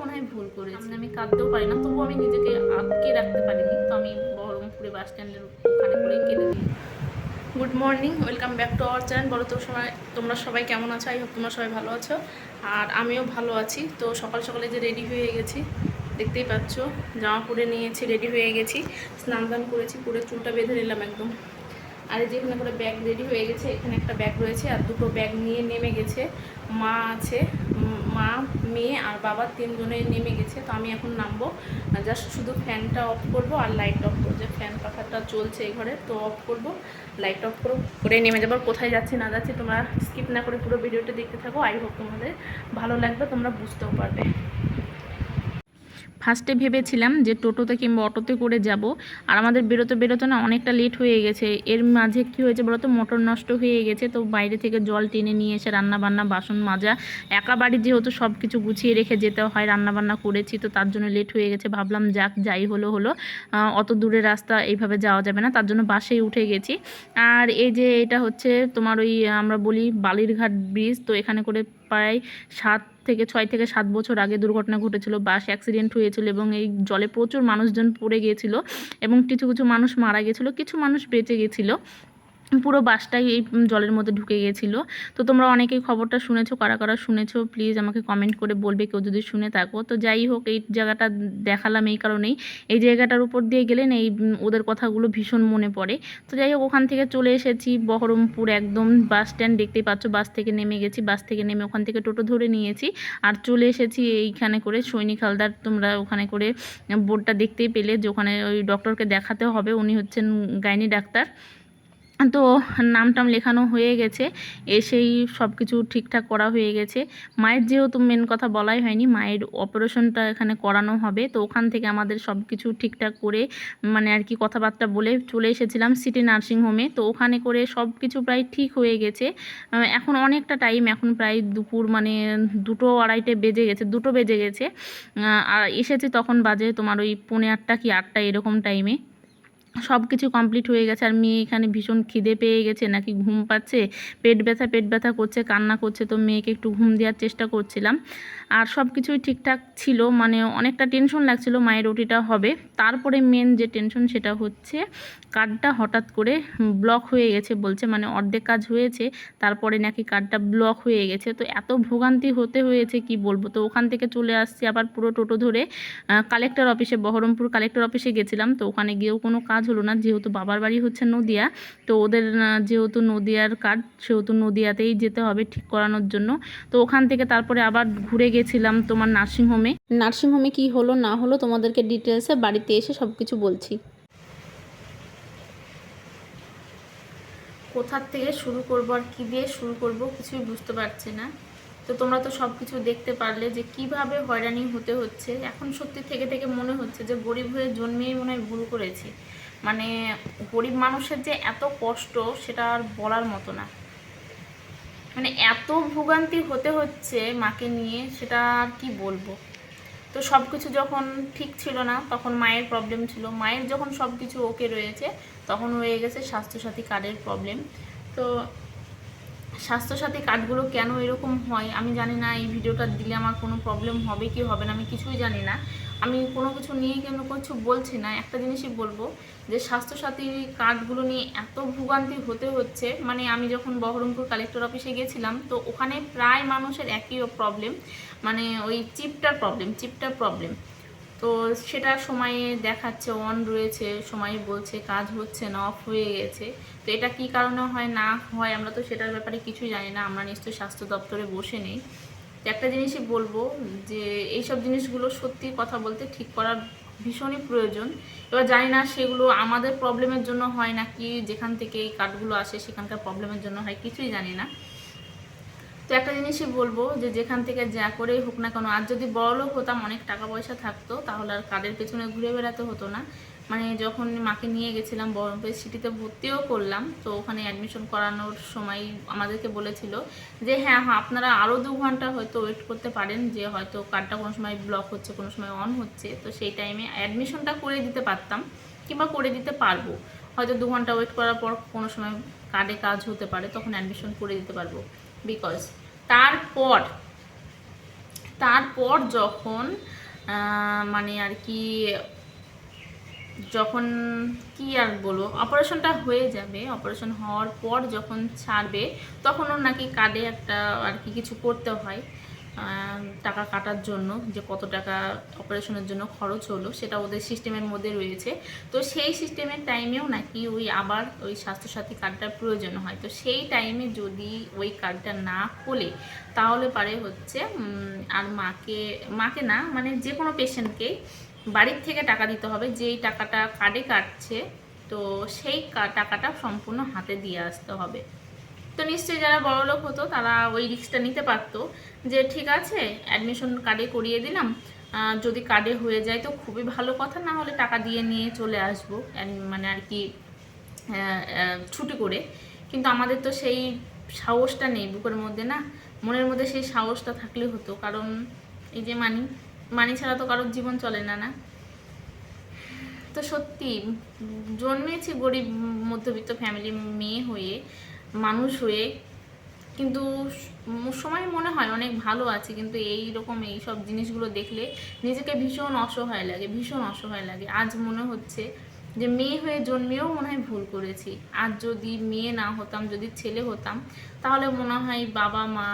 মনে হয় ভুল করেছি। আমি কাঁদতেও পারি না, তবুও আমি নিজেকে আটকে রাখতে পারিনি। তো আমি বহরমপুরে বাস স্ট্যান্ডের ওখানে করে কেঁদে দিই। Good morning welcome back to our channel বলো তো সবাই, তোমরা সবাই কেমন আছো? আই হোপ তোমরা সবাই ভালো আছো। আর আমিও ভালো আছি। তো সকাল সকালে যে রেডি হয়ে গেছি, দেখতেই পাচ্ছ, জামা পরে নিয়েছি রেডি হয়ে গেছি। স্নান দান করেছি, পুরো চুলটা বেঁধে নিলাম একদম। আর এই যে এখানে করে ব্যাগ রেডি হয়ে গেছে, এখানে একটা ব্যাগ রয়েছে, আর দুটো ব্যাগ নিয়ে নেমে গেছে। মা আছে মা, মেয়ে আর বাবা তিনজনে নেমে গেছে, তো আমি এখন নামবো। জাস্ট শুধু ফ্যানটা অফ করব আর লাইট অফ করব। যে ফ্যান পাখাটা চলছে এই ঘরে, তো অফ করব। লাইট অফ করব, করে নেমে যাব। কোথায় যাচ্ছি, না যাচ্ছি, তোমরা স্কিপ না করে পুরো ভিডিওটা দেখতে থাকো। আই হোপ তোমাদের ভালো লাগবে, তোমরা বুঝতেও পারবে। ফার্স্টে ভেবেছিলাম যে টোটোতে কিংবা অটোতে করে যাব, আর আমাদের বেরোতে বেরোতে না অনেকটা লেট হয়ে গেছে। এর মাঝে কি হয়েছে বলতো? মোটর নষ্ট হয়ে গেছে, তো বাইরে থেকে জল টেনে নিয়ে এসে রান্না বান্না বাসন মাজা, একা বাড়ি যেহেতু সব কিছু গুছিয়ে রেখে যেতে হয় রান্না বান্না করেছি, তো তার জন্য লেট হয়ে গেছে। ভাবলাম যাক, যাই হলো হলো। অত দূরের রাস্তা এইভাবে যাওয়া যাবে না, তার জন্য বাসেই উঠে গেছি। আর এই যে এটা হচ্ছে তোমার ওই আমরা বলি বালিরঘাট ব্রিজ তো এখানে করে প্রায় সাত থেকে ছয় থেকে সাত বছর আগে দুর্ঘটনা ঘটেছিল, বাস অ্যাক্সিডেন্ট হয়েছিল এবং এই জলে প্রচুর মানুষজন পড়ে গিয়েছিল এবং কিছু কিছু মানুষ মারা গেছিল কিছু মানুষ বেঁচে গেছিল পুরো বাসটাই এই জলের মধ্যে ঢুকে গিয়েছিল। তো তোমরা অনেকেই খবরটা শুনেছো, কারা কারা শুনেছো প্লিজ আমাকে কমেন্ট করে বলবে, কেউ যদি শুনে থাকো। তো যাই হোক, এই জায়গাটা দেখালাম এই কারণেই। এই জায়গাটার উপর দিয়ে গেলেন এই ওদের কথাগুলো ভীষণ মনে পড়ে। তো যাই হোক, ওখান থেকে চলে এসেছি বহরমপুর একদম বাস স্ট্যান্ড দেখতেই পাচ্ছ, বাস থেকে নেমে গেছি। বাস থেকে নেমে ওখান থেকে টোটো ধরে নিয়েছি আর চলে এসেছি এইখানে করে সৈনিক হালদার, তোমরা ওখানে করে বোর্ডটা দেখতেই পেলে যে ওখানে ওই ডক্টরকে দেখাতে হবে। উনি হচ্ছেন গাইনি ডাক্তার। তো নাম টাম লেখানো হয়ে গেছে। এসেই সব কিছু ঠিকঠাক করা হয়ে গেছে। মায়ের যেহেতু মেন কথা বলাই হয়নি, মায়ের অপারেশনটা এখানে করানো হবে। তো ওখান থেকে আমাদের সব কিছু ঠিকঠাক করে মানে আর কি কথাবার্তা বলে চলে এসেছিলাম সিটি নার্সিং হোমে তো ওখানে করে সব কিছু প্রায় ঠিক হয়ে গেছে। এখন অনেকটা টাইম এখন প্রায় দুপুর মানে দুটো আড়াইটে বেজে গেছে, দুটো বেজে গেছে। আর এসেছে তখন বাজে তোমার ওই পৌনে আটটা কি আটটা এরকম টাইমে সব কিছু কমপ্লিট হয়ে গেছে। আর মেয়ে এখানে ভীষণ খিদে পেয়ে গেছে, নাকি ঘুম পাচ্ছে? পেট ব্যথা পেট ব্যথা করছে, কান্না করছে, তো মেয়েকে একটু ঘুম দেওয়ার চেষ্টা করছিলাম। আর সব কিছুই ঠিকঠাক ছিল মানে অনেকটা টেনশন লাগছিল মায়ের ওটিটা হবে। তারপরে মেন যে টেনশন সেটা হচ্ছে কার্ডটা হঠাৎ করে ব্লক হয়ে গেছে বলছে মানে অর্ধেক কাজ হয়েছে, তারপরে নাকি কার্ডটা ব্লক হয়ে গেছে। তো এত ভোগান্তি হতে হয়েছে, কি বলব? তো ওখান থেকে চলে আসছি আবার পুরো টোটো ধরে কালেক্টর অফিসে বহরমপুর কালেক্টর অফিসে গেছিলাম। তো ওখানে গিয়েও কোনো কাজ হলো না, যেহেতু বাবার বাড়ি হচ্ছে নদিয়া, তো ওদের যেহেতু নদিয়ার কার্ড সেহেতু নদিয়াতেই যেতে হবে ঠিক করানোর জন্য। তো ওখান থেকে তারপরে আবার ঘুরে গেছিলাম তোমার নার্সিংহোমে নার্সিংহোমে কি হলো না হলো তোমাদেরকে ডিটেলসে বাড়িতে এসে সব কিছু বলছি। কোথার থেকে শুরু করব আর কী দিয়ে শুরু করব কিছুই বুঝতে পারছি না। তো তোমরা তো সব কিছু দেখতে পারলে যে কীভাবে হয়রানি হতে হচ্ছে। এখন সত্যি থেকে থেকে মনে হচ্ছে যে গরিব হয়ে জন্মেই মনে হয় ভুল করেছি। মানে গরিব মানুষের যে এত কষ্ট সেটা আর বলার মতো না। মানে এত ভোগান্তি হতে হচ্ছে মাকে নিয়ে, সেটা কি বলব? তো সব কিছু যখন ঠিক ছিল না, তখন মায়ের প্রবলেম ছিল। মায়ের যখন সব কিছু ওকে রয়েছে, তখন হয়ে গেছে স্বাস্থ্যসাথী কার্ডের প্রবলেম তো স্বাস্থ্যসাথী কার্ডগুলো কেন এরকম হয়? আমি জানি না, এই ভিডিওটা দিলে আমার কোনো প্রবলেম হবে কি হবে না, আমি কিছুই জানি না। আমি কোনো কিছু নিয়ে কেন কিছু বলছি না, একটা জিনিসই বলব যে স্বাস্থ্যসাথী কার্ডগুলো নিয়ে এত ভোগান্তি হতে হচ্ছে। মানে আমি যখন বহরমপুর কালেক্টর অফিসে গেছিলাম, তো ওখানে প্রায় মানুষের একই প্রবলেম মানে ওই চিপটার প্রবলেম চিপটার প্রবলেম তো সেটা সময়ে দেখাচ্ছে অন রয়েছে, সময় বলছে, কাজ হচ্ছে না অফ হয়ে গেছে। তো এটা কি কারণে হয়, না হয়, আমরা তো সেটার ব্যাপারে কিছুই জানি না, আমরা নিশ্চয়ই স্বাস্থ্য দপ্তরে বসে নেই। একটা জিনিসই বলব যে এইসব জিনিসগুলো সত্যি কথা বলতে ঠিক করার ভীষণই প্রয়োজন। এবার জানি না সেগুলো আমাদের প্রবলেমের জন্য হয় নাকি যেখান থেকে এই কাঠগুলো আসে সেখানকার প্রবলেমের জন্য হয়, কিছুই জানি না। তো একটা জিনিসই বলব যে যেখান থেকে যা করেই হোক না কেন, আর যদি বড়লোক হতাম, অনেক টাকা পয়সা থাকতো, তাহলে আর কার্ডের পেছনে ঘুরে বেড়াতে হতো না। মানে যখন মাকে নিয়ে গেছিলাম বহরমপুর সিটিতে ভর্তিও করলাম, তো ওখানে অ্যাডমিশন করানোর সময় আমাদেরকে বলেছিল যে হ্যাঁ হ্যাঁ আপনারা আরও দু ঘণ্টা হয়তো ওয়েট করতে পারেন, যে হয়তো কার্ডটা কোনো সময় ব্লক হচ্ছে, কোনো সময় অন হচ্ছে। তো সেই টাইমে অ্যাডমিশনটা করে দিতে পারতাম, কিংবা করে দিতে পারব। হয়তো দু ঘণ্টা ওয়েট করার পর কোনো সময় কার্ডে কাজ হতে পারে, তখন অ্যাডমিশন করে দিতে পারব। বিকজ তারপর তারপর যখন মানে আর কি, যখন কি আর বলব, অপারেশনটা হয়ে যাবে, অপারেশন হওয়ার পর যখন ছাড়বে তখন ওর নাকি কাঁধে একটা আর কি কিছু করতে হয়। টাকা কাটার জন্য, যে কত টাকা অপারেশনের জন্য খরচ হলো, সেটা ওদের সিস্টেমের মধ্যে রয়েছে। তো সেই সিস্টেমের টাইমেও নাকি ওই আবার ওই স্বাস্থ্যসাথী কার্ডটার প্রয়োজন হয়। তো সেই টাইমে যদি ওই কার্ডটা না খোলে, তাহলে পারে হচ্ছে আর মাকে মাকে না মানে যে কোনো পেশেন্টকেই বাড়ির থেকে টাকা দিতে হবে। যেই টাকাটা কার্ডে কাটছে, তো সেই টাকাটা সম্পূর্ণ হাতে দিয়ে আসতে হবে। তো নিশ্চয়ই যারা বড় লোক হতো, তারা ওই রিস্কটা নিতে পারতো। যে ঠিক আছে অ্যাডমিশন কার্ডে করিয়ে দিলাম যদি কার্ডে হয়ে যায় তো খুবই ভালো কথা, না হলে টাকা দিয়ে নিয়ে চলে আসব মানে আর কি ছুটি করে। কিন্তু আমাদের তো সেই সাহসটা নেই বুকের মধ্যে না। মনের মধ্যে সেই সাহসটা থাকলে হতো, কারণ এই যে মানি মানি ছাড়া তো কারোর জীবন চলে না না? তো সত্যি, জন্মেছি গরিব, মধ্যবিত্ত ফ্যামিলির মেয়ে হয়ে মানুষ হয়ে, কিন্তু সময় মনে হয় অনেক ভালো আছে, কিন্তু এই রকম এই সব জিনিসগুলো দেখলে নিজেকে ভীষণ অসহায় লাগে, ভীষণ অসহায় লাগে। আজ মনে হচ্ছে যে মেয়ে হয়ে জন্মেও মনে হয় ভুল করেছি। আর যদি মেয়ে না হতাম, যদি ছেলে হতাম, তাহলে মনে হয় বাবা মা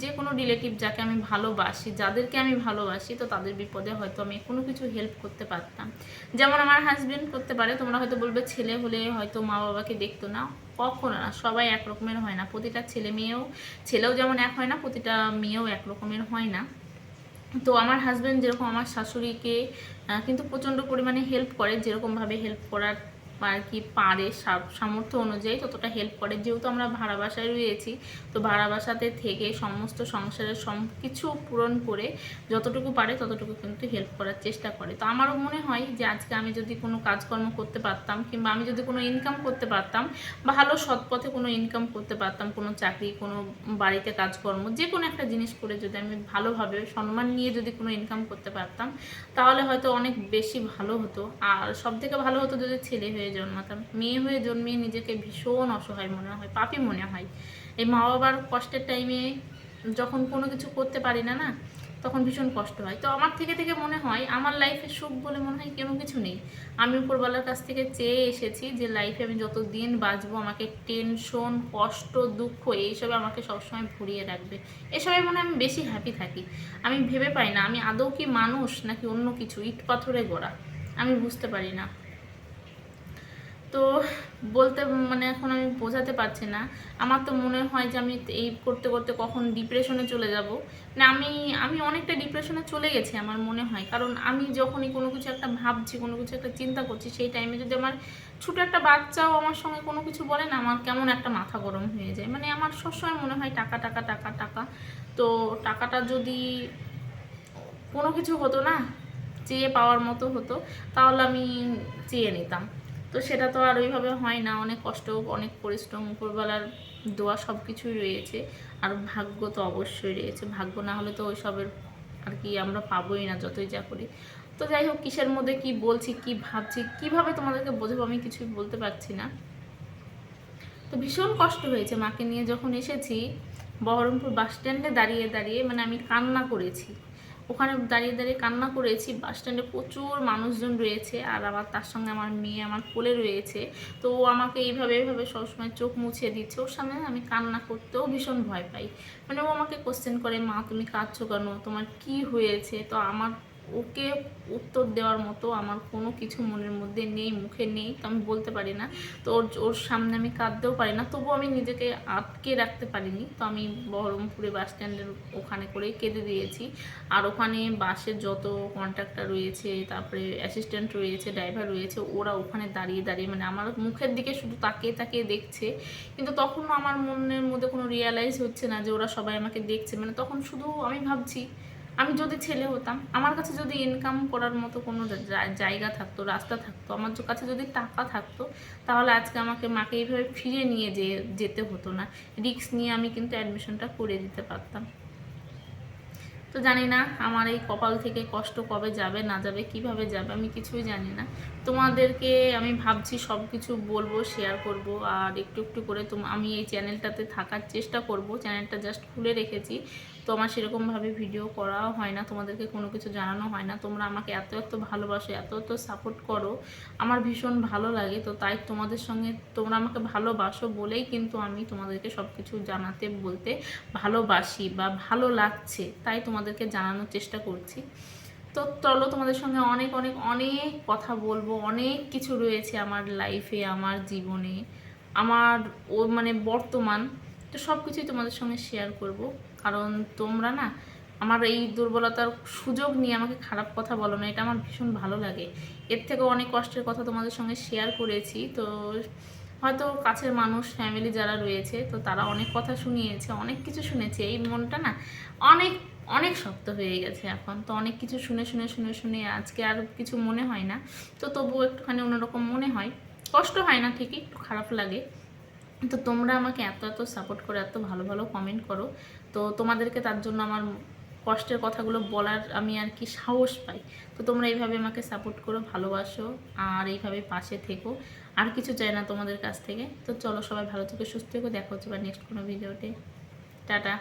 যে কোনো রিলেটিভ যাকে আমি ভালোবাসি, যাদেরকে আমি ভালোবাসি, তো তাদের বিপদে হয়তো আমি কোনো কিছু হেল্প করতে পারতাম। যেমন আমার হাজব্যান্ড করতে পারে, তোমরা হয়তো বলবে ছেলে হলে হয়তো মা বাবাকে দেখতো না। কখনো না, সবাই এক রকমের হয় না। প্রতিটা ছেলে মেয়েও, ছেলেও যেমন এক হয় না, প্রতিটা মেয়েও এক রকমের হয় না। তো আমার হাজব্যান্ড যেরকম আমার শাশুড়িকে কিন্তু প্রচণ্ড পরিমাণে হেল্প করে, যেরকমভাবে হেল্প করার আর কি পারে সামর্থ্য অনুযায়ী ততটা হেল্প করে। যেহেতু আমরা ভাড়া বাসায় রয়েছি, তো ভাড়া বাসাতে থেকে সমস্ত সংসারের সব কিছু পূরণ করে যতটুকু পারে ততটুকু কিন্তু হেল্প করার চেষ্টা করে। তো আমারও মনে হয় যে আজকে আমি যদি কোনো কাজকর্ম করতে পারতাম কিংবা আমি যদি কোনো ইনকাম করতে পারতাম, ভালো সৎ পথে কোনো ইনকাম করতে পারতাম, কোনো চাকরি, কোনো বাড়িতে কাজকর্ম যে কোনো একটা জিনিস করে যদি আমি ভালোভাবে সম্মান নিয়ে যদি কোনো ইনকাম করতে পারতাম, তাহলে হয়তো অনেক বেশি ভালো হতো। আর সব থেকে ভালো হতো যদি ছেলে হয়ে জন্মাতাম। মেয়ে হয়ে জন্মিয়ে নিজেকে ভীষণ অসহায় মনে হয় পাপই মনে হয়। এই মা বাবার কষ্টের টাইমে যখন কোনো কিছু করতে পারি না না, তখন ভীষণ কষ্ট হয়। তো আমার থেকে থেকে মনে হয়, আমার লাইফে সুখ বলে মনে হয় কোনো কিছু নেই। আমি উপরওয়ালার কাছ থেকে চেয়ে এসেছি যে লাইফে আমি যত দিন বাঁচবো, আমাকে টেনশন কষ্ট, দুঃখ এইসবে আমাকে সবসময় ভরিয়ে রাখবে। এসবে মনে হয় আমি বেশি হ্যাপি থাকি। আমি ভেবে পাই না, আমি আদৌ কি মানুষ নাকি অন্য কিছু ইট পাথরে গড়া। আমি বুঝতে পারি না। তো বলতে মানে এখন আমি বোঝাতে পারছি না। আমার তো মনে হয় যে আমি এই করতে করতে কখন ডিপ্রেশনে চলে যাব। মানে আমি আমি অনেকটা ডিপ্রেশনে চলে গেছি আমার মনে হয়। কারণ আমি যখনই কোনো কিছু একটা ভাবছি, কোনো কিছু একটা চিন্তা করছি, সেই টাইমে যদি আমার ছোটো একটা বাচ্চাও আমার সঙ্গে কোনো কিছু বলে না, আমার কেমন একটা মাথা গরম হয়ে যায়। মানে আমার সবসময় মনে হয় টাকা টাকা টাকা টাকা। তো টাকাটা যদি কোনো কিছু হতো না, চেয়ে পাওয়ার মতো হতো, তাহলে আমি চেয়ে নিতাম। তো সেটা তো আর ওইভাবে হয় না। অনেক কষ্ট, অনেক পরিশ্রম উপরবেলার দোয়া সব কিছুই রয়েছে। আর ভাগ্য তো অবশ্যই রয়েছে। ভাগ্য না হলে তো ওইসবের আর কি আমরা পাবোই না যতই যা করি। তো যাই হোক, কিসের মধ্যে কি বলছি, কি ভাবছি, কীভাবে তোমাদেরকে বোঝাবো আমি কিছুই বলতে পারছি না। তো ভীষণ কষ্ট হয়েছে মাকে নিয়ে যখন এসেছি, বহরমপুর বাস স্ট্যান্ডে দাঁড়িয়ে দাঁড়িয়ে মানে আমি কান্না করেছি। ওখানে দাঁড়িয়ে দাঁড়িয়ে কান্না করেছি। বাস স্ট্যান্ডে প্রচুর মানুষজন রয়েছে আর আবার তার সঙ্গে আমার মেয়ে, আমার কোলে রয়েছে। তো ও আমাকে এইভাবে এইভাবে সবসময় চোখ মুছে দিচ্ছে। ওর সামনে আমি কান্না করতেও ভীষণ ভয় পাই। মানে ও আমাকে কোশ্চেন করে, মা, তুমি কাঁদছো কেন? তোমার কি হয়েছে? তো আমার ওকে উত্তর দেওয়ার মতো আমার কোনো কিছু মনের মধ্যে নেই, মুখে নেই, তো আমি বলতে পারি না। তো ওর ওর সামনে আমি কাঁদতেও পারি না, তবুও আমি নিজেকে আটকে রাখতে পারিনি। তো আমি বহরমপুরে বাস স্ট্যান্ডের ওখানে করেই কেঁদে দিয়েছি। আর ওখানে বাসের যত কন্ট্রাক্টর রয়েছে, তারপরে অ্যাসিস্ট্যান্ট রয়েছে, ড্রাইভার রয়েছে, ওরা ওখানে দাঁড়িয়ে দাঁড়িয়ে মানে আমার মুখের দিকে শুধু তাকিয়ে তাকিয়ে দেখছে। কিন্তু তখনও আমার মনের মধ্যে কোনো রিয়ালাইজ হচ্ছে না যে ওরা সবাই আমাকে দেখছে। মানে তখন শুধু আমি ভাবছি আমি যদি ছেলে হতাম, আমার কাছে যদি ইনকাম করার মতো কোনো জায়গা থাকতো, রাস্তা থাকতো, আমার কাছে যদি টাকা থাকতো, তাহলে আজকে আমাকে মাকে এইভাবে ফিরে নিয়ে যে, যেতে হতো না। রিস্ক নিয়ে আমি কিন্তু অ্যাডমিশনটা করে দিতে পারতাম। তো জানি না আমার এই কপাল থেকে কষ্ট কবে যাবে, না যাবে, কীভাবে যাবে, আমি কিছুই জানি না। তোমাদেরকে আমি ভাবছি সব কিছু বলব শেয়ার করব, আর একটু একটু করে আমি এই চ্যানেলটাতে থাকার চেষ্টা করব। চ্যানেলটা জাস্ট খুলে রেখেছি। তো আমার সেরকমভাবে ভিডিও করাও হয় না, তোমাদেরকে কোনো কিছু জানানো হয় না। তোমরা আমাকে এত এত ভালোবাসো, এত এত সাপোর্ট করো, আমার ভীষণ ভালো লাগে। তো তাই তোমাদের সঙ্গে তোমরা আমাকে ভালোবাসো বলেই কিন্তু আমি তোমাদেরকে সব কিছু জানাতে বলতে ভালোবাসি বা ভালো লাগছে, তাই তোমাদেরকে জানানোর চেষ্টা করছি। তো চলো তোমাদের সঙ্গে অনেক অনেক অনেক কথা বলব, অনেক কিছু রয়েছে আমার লাইফে আমার জীবনে, আমার ও মানে বর্তমান। তো সব কিছুই তোমাদের সঙ্গে শেয়ার করব। কারণ তোমরা না আমার এই দুর্বলতার সুযোগ নিয়ে আমাকে খারাপ কথা বলো না, এটা আমার ভীষণ ভালো লাগে। এর থেকেও অনেক কষ্টের কথা তোমাদের সঙ্গে শেয়ার করেছি। তো হয়তো কাছের মানুষ ফ্যামিলি যারা রয়েছে, তো তারা অনেক কথা শুনিয়েছে, অনেক কিছু শুনেছে। এই মনটা না অনেক অনেক শক্ত হয়ে গেছে এখন। তো অনেক কিছু শুনে শুনে শুনে শুনে আজকে আর কিছু মনে হয় না। তো তবুও একটুখানি অন্যরকম মনে হয়। কষ্ট হয় না ঠিকই, একটু খারাপ লাগে। তো তোমরা আমাকে এত এত সাপোর্ট করো, এত ভালো ভালো কমেন্ট করো। তো তোমাদেরকে তার জন্য আমার কষ্টের কথাগুলো বলার আমি আর কি সাহস পাই। তো তোমরা এইভাবে আমাকে সাপোর্ট করো, ভালোবাসো আর এইভাবে পাশে থেকো। আর কিছু চাই না তোমাদের কাছ থেকে। তো চলো সবাই ভালো থেকে, সুস্থ থেকো। দেখা হচ্ছে বা নেক্সট কোনো ভিডিওতে টাটা।